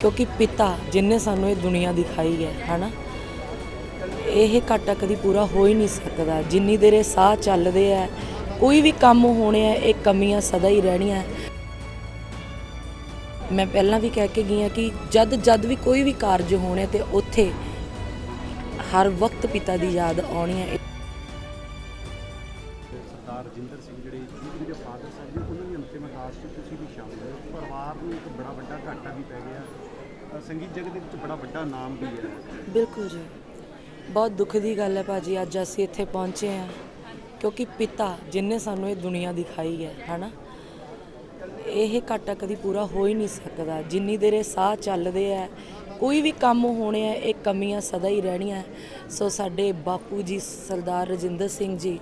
ਕਿਉਂਕਿ ਪਿਤਾ ਜਿਨਨੇ ਸਾਨੂੰ ਇਹ ਦੁਨੀਆ ਦਿਖਾਈ ਹੈ, ਹਨਾ? ਇਹ ਘਾਟਾ ਕਦੀ ਪੂਰਾ ਹੋ ਹੀ ਨਹੀਂ ਸਕਦਾ। ਜਿੰਨੀ ਦੇਰ ਇਹ ਸਾਹ ਚੱਲਦੇ ਆ, ਕੋਈ ਵੀ ਕੰਮ ਹੋਣੇ ਆ, ਇਹ ਕਮੀਆਂ ਸਦਾ ਹੀ ਰਹਿਣੀਆਂ। ਮੈਂ ਪਹਿਲਾਂ ਵੀ ਕਹਿ ਕੇ ਗਈ ਹਾਂ ਕਿ ਜਦ ਜਦ ਵੀ ਕੋਈ ਵੀ ਕਾਰਜ ਹੋਣੇ ਤੇ ਉੱਥੇ ਹਰ ਵਕਤ ਪਿਤਾ ਦੀ ਯਾਦ ਆਉਣੀ ਹੈ ਸਰਦਾਰ ਰਜਿੰਦਰ ਸਿੰਘ ਜਿਹੜੇ ਜੀ ਦੇ ਫਾਦਰ ਸਾਹਿਬ ਜੀ ਉਹਨਾਂ ਦੀ ਅੰਤਿਮ ਅਰਦਾਸ 'ਚ ਤੁਸੀਂ ਵੀ ਸ਼ਾਮਲ ਹੋਏ ਪਰਿਵਾਰ ਨੂੰ ਇੱਕ ਬੜਾ ਵੱਡਾ ਘਾਟਾ ਵੀ ਪੈ ਗਿਆ। ਸੰਗੀਤ ਜਗਤ ਦੇ ਵਿੱਚ ਬੜਾ ਵੱਡਾ ਨਾਮ ਵੀ ਹੈ। ਬਿਲਕੁਲ ਜੀ। ਬਹੁਤ ਦੁੱਖ ਦੀ ਗੱਲ ਹੈ ਭਾਜੀ, ਅੱਜ ਅਸੀਂ ਇੱਥੇ ਪਹੁੰਚੇ ਹਾਂ ਕਿਉਂਕਿ ਪਿਤਾ ਜਿਨਨੇ ਸਾਨੂੰ ਇਹ ਦੁਨੀਆ ਦਿਖਾਈ ਹੈ, ਹਨਾ? ਇਹ ਘਾਟਾ ਕਦੀ ਪੂਰਾ ਹੋ ਹੀ ਨਹੀਂ ਸਕਦਾ। ਜਿੰਨੀ ਦੇਰ ਇਹ ਸਾਹ ਚੱਲਦੇ ਆ, ਕੋਈ ਵੀ ਕੰਮ ਹੋਣੇ ਆ, ਇਹ ਕਮੀਆਂ ਸਦਾ ਹੀ ਰਹਿਣੀਆਂ। ਸੋ ਸਾਡੇ ਬਾਪੂ ਜੀ, ਸਰਦਾਰ ਰਜਿੰਦਰ ਸਿੰਘ ਜੀ,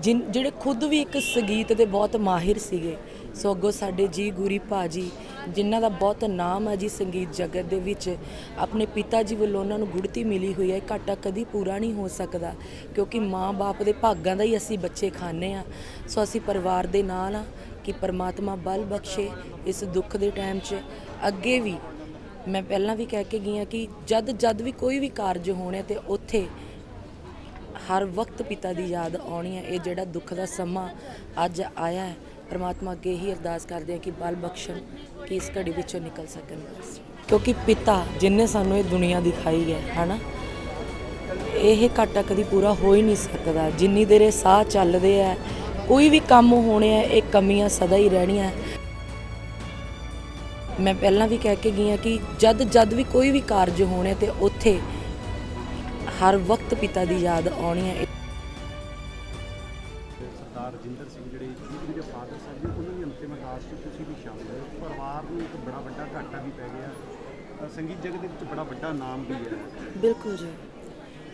ਜਿਨ, ਜਿਹੜੇ ਖੁਦ ਵੀ ਇੱਕ ਸੰਗੀਤ ਦੇ ਬਹੁਤ ਮਾਹਿਰ ਸੀਗੇ ਸੋ ਅੱਗੋਂ ਸਾਡੇ ਜੀ ਗੁਰੀ ਭਾਜੀ, ਜਿਨ੍ਹਾਂ ਦਾ ਬਹੁਤ ਨਾਮ ਹੈ ਜੀ ਸੰਗੀਤ ਜਗਤ ਦੇ ਵਿੱਚ, ਆਪਣੇ ਪਿਤਾ ਜੀ ਵੱਲੋਂ ਉਹਨਾਂ ਨੂੰ ਗੁੜਤੀ ਮਿਲੀ ਹੋਈ ਹੈ ਘਾਟਾ ਕਦੀ ਪੂਰਾ ਨਹੀਂ ਹੋ ਸਕਦਾ, ਕਿਉਂਕਿ ਮਾਂ-ਬਾਪ ਦੇ ਭਾਗਾਂ ਦਾ ਹੀ ਅਸੀਂ ਬੱਚੇ ਖਾਂਦੇ ਆ ਸੋ ਅਸੀਂ ਪਰਿਵਾਰ ਦੇ ਨਾਲ ਆ ਕਿ ਪਰਮਾਤਮਾ ਬਲ ਬਖਸ਼ੇ ਇਸ ਦੁੱਖ ਦੇ ਟਾਈਮ 'ਚ। ਅੱਗੇ ਵੀ ਮੈਂ ਪਹਿਲਾਂ ਵੀ ਕਹਿ ਕੇ ਗਈ ਹਾਂ ਕਿ ਜਦ ਜਦ ਵੀ ਕੋਈ ਵੀ ਕਾਰਜ ਹੋਣੇ ਤੇ ਉੱਥੇ ਹਰ ਵਕਤ ਪਿਤਾ ਦੀ ਯਾਦ ਆਉਣੀ ਹੈ, ਇਹ ਜਿਹੜਾ ਦੁੱਖ ਦਾ ਸਮਾਂ ਅੱਜ ਆਇਆ ਹੈ। ਪਰਮਾਤਮਾ ਅੱਗੇ ਹੀ ਅਰਦਾਸ ਕਰਦੇ ਹਾਂ ਕਿ ਬਲ ਬਖਸ਼ਣ, ਕਿ ਇਸ ਘੜੀ ਵਿੱਚੋਂ ਨਿਕਲ ਸਕਣ ਕਿਉਂਕਿ ਪਿਤਾ ਜਿਨਨੇ ਸਾਨੂੰ ਇਹ ਦੁਨੀਆ ਦਿਖਾਈ ਹੈ, ਹਨਾ? ਇਹ ਘਾਟਾ ਕਦੀ ਪੂਰਾ ਹੋ ਹੀ ਨਹੀਂ ਸਕਦਾ। ਜਿੰਨੀ ਦੇਰ ਇਹ ਸਾਹ ਚੱਲਦੇ ਆ, ਕੋਈ ਵੀ ਕੰਮ ਹੋਣੇ ਆ, ਇਹ ਕਮੀਆਂ ਸਦਾ ਹੀ ਰਹਿਣੀਆਂ। ਮੈਂ ਪਹਿਲਾਂ ਵੀ ਕਹਿ ਕੇ ਗਈ ਹਾਂ ਕਿ ਜਦ ਜਦ ਵੀ ਕੋਈ ਵੀ ਕਾਰਜ ਹੋਣੇ ਤੇ ਉੱਥੇ ਹਰ ਵਕਤ ਪਿਤਾ ਦੀ ਯਾਦ ਆਉਣੀ ਹੈ। ਸਰਦਾਰ ਰਜਿੰਦਰ ਸਿੰਘ ਜਿਹੜੇ ਜੀ ਫਾਦਰ ਸਾਹਿਬ ਜੀ, ਉਹਨਾਂ ਦੀ ਅੰਤਿਮ ਅਰਦਾਸ 'ਚ ਤੁਸੀਂ ਵੀ ਸ਼ਾਮਲ ਹੋਏ ਪਰਿਵਾਰ ਨੂੰ ਇੱਕ ਬੜਾ ਵੱਡਾ ਘਾਟਾ ਵੀ ਪੈ ਗਿਆ। ਸੰਗੀਤ ਜਗਤ ਦੇ ਵਿੱਚ ਬੜਾ ਵੱਡਾ ਨਾਮ ਵੀ ਹੈ। ਬਿਲਕੁਲ ਜੀ।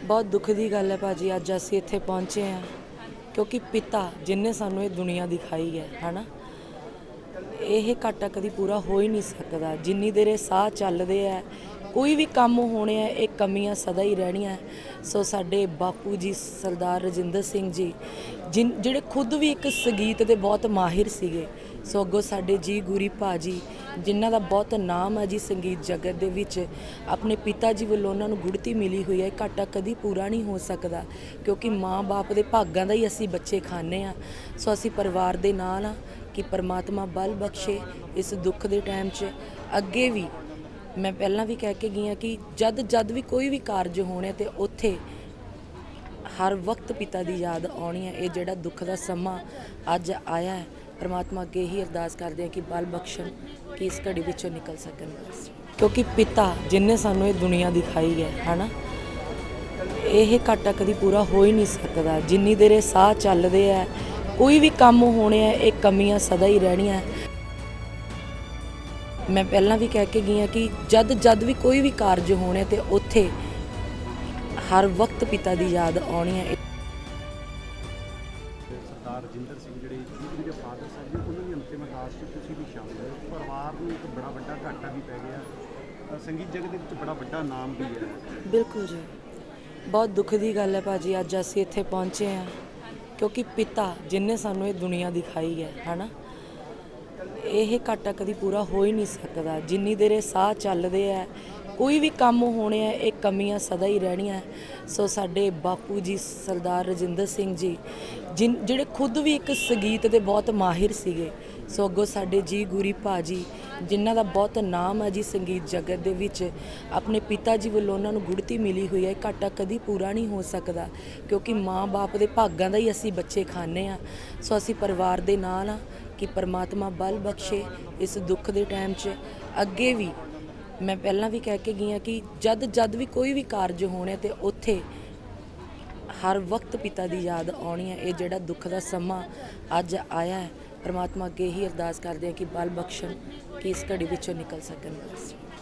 ਬਹੁਤ ਦੁੱਖ ਦੀ ਗੱਲ ਹੈ ਭਾਜੀ, ਅੱਜ ਅਸੀਂ ਇੱਥੇ ਪਹੁੰਚੇ ਹਾਂ। ਕਿਉਂਕਿ ਪਿਤਾ ਜਿਨਨੇ ਸਾਨੂੰ ਇਹ ਦੁਨੀਆ ਦਿਖਾਈ ਹੈ, ਹਨਾ? ਇਹ ਘਾਟਾ ਕਦੀ ਪੂਰਾ ਹੋ ਹੀ ਨਹੀਂ ਸਕਦਾ। ਜਿੰਨੀ ਦੇਰ ਇਹ ਸਾਹ ਚੱਲਦੇ ਆ ਕੋਈ ਵੀ ਕੰਮ ਹੋਣੇ ਆ, ਇਹ ਕਮੀਆਂ ਸਦਾ ਹੀ ਰਹਿਣੀਆਂ ਸੋ ਸਾਡੇ ਬਾਪੂ ਜੀ, ਸਰਦਾਰ ਰਜਿੰਦਰ ਸਿੰਘ ਜੀ, ਜਿਨ, ਜਿਹੜੇ ਖੁਦ ਵੀ ਇੱਕ ਸੰਗੀਤ ਦੇ ਬਹੁਤ ਮਾਹਿਰ ਸੀਗੇ। ਸੋ ਅੱਗੋਂ ਸਾਡੇ ਜੀ ਗੁਰੀ ਭਾਜੀ ਜਿਨ੍ਹਾਂ ਦਾ ਬਹੁਤ ਨਾਮ ਹੈ ਜੀ ਸੰਗੀਤ ਜਗਤ ਦੇ ਵਿੱਚ, ਆਪਣੇ ਪਿਤਾ ਜੀ ਵੱਲੋਂ ਉਹਨਾਂ ਨੂੰ ਗੁੜਤੀ ਮਿਲੀ ਹੋਈ ਹੈ। ਇਹ ਘਾਟਾ ਕਦੀ ਪੂਰਾ ਨਹੀਂ ਹੋ ਸਕਦਾ, ਕਿਉਂਕਿ ਮਾਂ-ਬਾਪ ਦੇ ਭਾਗਾਂ ਦਾ ਹੀ ਅਸੀਂ ਬੱਚੇ ਖਾਂਦੇ ਆ ਸੋ ਅਸੀਂ ਪਰਿਵਾਰ ਦੇ ਨਾਲ ਆ ਕਿ ਪਰਮਾਤਮਾ ਬਲ ਬਖਸ਼ੇ ਇਸ ਦੁੱਖ ਦੇ ਟਾਈਮ 'ਚ। ਅੱਗੇ ਵੀ ਮੈਂ ਪਹਿਲਾਂ ਵੀ ਕਹਿ ਕੇ ਗਈ ਹਾਂ ਕਿ ਜਦ ਜਦ ਵੀ ਕੋਈ ਵੀ ਕਾਰਜ ਹੋਣੇ ਤੇ ਉੱਥੇ ਹਰ ਵਕਤ ਪਿਤਾ ਦੀ ਯਾਦ ਆਉਣੀ ਹੈ, ਇਹ ਜਿਹੜਾ ਦੁੱਖ ਦਾ ਸਮਾਂ ਅੱਜ ਆਇਆ ਹੈ, ਪਰਮਾਤਮਾ ਅੱਗੇ ਹੀ ਅਰਦਾਸ ਕਰਦੇ ਹਾਂ ਕਿ ਬਲ ਬਖਸ਼ਣ ਕਿ ਇਸ ਘੜੀ ਵਿੱਚੋਂ ਨਿਕਲ ਸਕਣ। ਬਸ ਕਿਉਂਕਿ ਪਿਤਾ ਜਿਨਨੇ ਸਾਨੂੰ ਇਹ ਦੁਨੀਆ ਦਿਖਾਈ ਹੈ, ਹਨਾ, ਇਹ ਘਾਟਾ ਕਦੀ ਪੂਰਾ ਹੋ ਹੀ ਨਹੀਂ ਸਕਦਾ। ਜਿੰਨੀ ਦੇਰ ਇਹ ਸਾਹ ਚੱਲਦੇ ਆ, ਕੋਈ ਵੀ ਕੰਮ ਹੋਣੇ ਆ, ਇਹ ਕਮੀਆਂ ਸਦਾ ਹੀ ਰਹਿਣੀਆਂ। ਮੈਂ ਪਹਿਲਾਂ ਵੀ ਕਹਿ ਕੇ ਗਈ ਹਾਂ ਕਿ ਜਦ ਜਦ ਵੀ ਕੋਈ ਵੀ ਕਾਰਜ ਹੋਣੇ ਤੇ ਉੱਥੇ ਹਰ ਵਕਤ ਪਿਤਾ ਦੀ ਯਾਦ ਆਉਣੀ ਹੈ। ਸਰਦਾਰ ਰਜਿੰਦਰ ਸਿੰਘ ਜਿਹੜੇ ਜੀ ਦੇ ਫਾਦਰ ਸਾਹਿਬ ਜੀ ਉਹਨਾਂ ਦੀ ਅੰਤਿਮ ਅਰਦਾਸ 'ਚ ਤੁਸੀਂ ਵੀ ਸ਼ਾਮਲ ਹੋਏ ਪਰਿਵਾਰ ਨੂੰ ਇੱਕ ਬੜਾ ਵੱਡਾ ਘਾਟਾ ਵੀ ਪੈ ਗਿਆ। ਸੰਗੀਤ ਜਗਤ ਦੇ ਵਿੱਚ ਬੜਾ ਵੱਡਾ ਨਾਮ ਵੀ ਹੈ। ਬਿਲਕੁਲ ਜੀ। ਬਹੁਤ ਦੁੱਖ ਦੀ ਗੱਲ ਹੈ ਭਾਜੀ ਅੱਜ ਅਸੀਂ ਇੱਥੇ ਪਹੁੰਚੇ ਹਾਂ। ਕਿਉਂਕਿ ਪਿਤਾ ਜਿਨਨੇ ਸਾਨੂੰ ਇਹ ਦੁਨੀਆ ਦਿਖਾਈ ਹੈ ਹਨਾ? ਇਹ ਘਾਟਾ ਕਦੀ ਪੂਰਾ ਹੋ ਹੀ ਨਹੀਂ ਸਕਦਾ। ਜਿੰਨੀ ਦੇਰ ਇਹ ਸਾਹ ਚੱਲਦੇ ਆ, ਕੋਈ ਵੀ ਕੰਮ ਹੋਣੇ ਆ, ਇਹ ਕਮੀਆਂ ਸਦਾ ਹੀ ਰਹਿਣੀਆਂ। ਸੋ ਸਾਡੇ ਬਾਪੂ ਜੀ, ਸਰਦਾਰ ਰਜਿੰਦਰ ਸਿੰਘ ਜੀ, ਜਿਨ, ਜਿਹੜੇ ਖੁਦ ਵੀ ਇੱਕ ਸੰਗੀਤ ਦੇ ਬਹੁਤ ਮਾਹਿਰ ਸੀਗੇ, ਸੋ ਅੱਗੋਂ ਸਾਡੇ ਜੀ ਗੁਰੀ ਭਾਜੀ, ਜਿਨ੍ਹਾਂ ਦਾ ਬਹੁਤ ਨਾਮ ਹੈ ਜੀ ਸੰਗੀਤ ਜਗਤ ਦੇ ਵਿੱਚ, ਆਪਣੇ ਪਿਤਾ ਜੀ ਵੱਲੋਂ ਉਹਨਾਂ ਨੂੰ ਗੁੜਤੀ ਮਿਲੀ ਹੋਈ ਹੈ ਇਹ ਘਾਟਾ ਕਦੀ ਪੂਰਾ ਨਹੀਂ ਹੋ ਸਕਦਾ, ਕਿਉਂਕਿ ਮਾਂ-ਬਾਪ ਦੇ ਭਾਗਾਂ ਦਾ ਹੀ ਅਸੀਂ ਬੱਚੇ ਖਾਂਦੇ ਆ। ਸੋ ਅਸੀਂ ਪਰਿਵਾਰ ਦੇ ਨਾਲ ਆ ਕਿ ਪਰਮਾਤਮਾ ਬਲ ਬਖਸ਼ੇ ਇਸ ਦੁੱਖ ਦੇ ਟਾਈਮ 'ਚ। ਅੱਗੇ ਵੀ ਮੈਂ ਪਹਿਲਾਂ ਵੀ ਕਹਿ ਕੇ ਗਈ ਹਾਂ ਕਿ ਜਦ ਜਦ ਵੀ ਕੋਈ ਵੀ ਕਾਰਜ ਹੋਣੇ ਤੇ ਉੱਥੇ ਹਰ ਵਕਤ ਪਿਤਾ ਦੀ ਯਾਦ ਆਉਣੀ ਹੈ, ਇਹ ਜਿਹੜਾ ਦੁੱਖ ਦਾ ਸਮਾਂ ਅੱਜ ਆਇਆ ਹੈ, ਪਰਮਾਤਮਾ ਅੱਗੇ ਹੀ ਅਰਦਾਸ ਕਰਦੇ ਹਾਂ ਕਿ ਬਲ ਬਖਸ਼ਣ, ਕਿ ਇਸ ਘੜੀ ਵਿੱਚੋਂ ਨਿਕਲ ਸਕਣ। ਬਸ